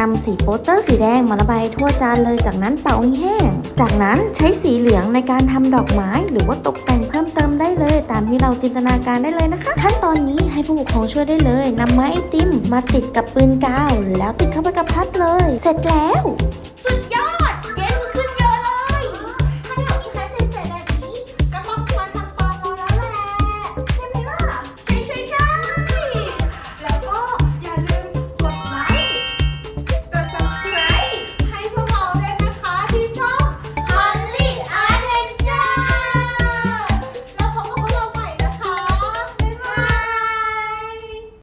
นำสีโปสเตอร์สีแดงมาระบายทั่วจานเลยจากนั้นเป่าให้แห้ง จากนั้นใช้สีเหลืองในการทำดอกไม้ หรือว่าตกแต่งเพิ่มเติมได้เลย ตามที่เราจินตนาการได้เลยนะคะ ขั้นตอนนี้ให้ผู้ปกครองช่วยได้เลยนำไม้ไอติม มาติดกับปืนกาว แล้วติดเข้าไปกับพัดเลย เสร็จแล้ว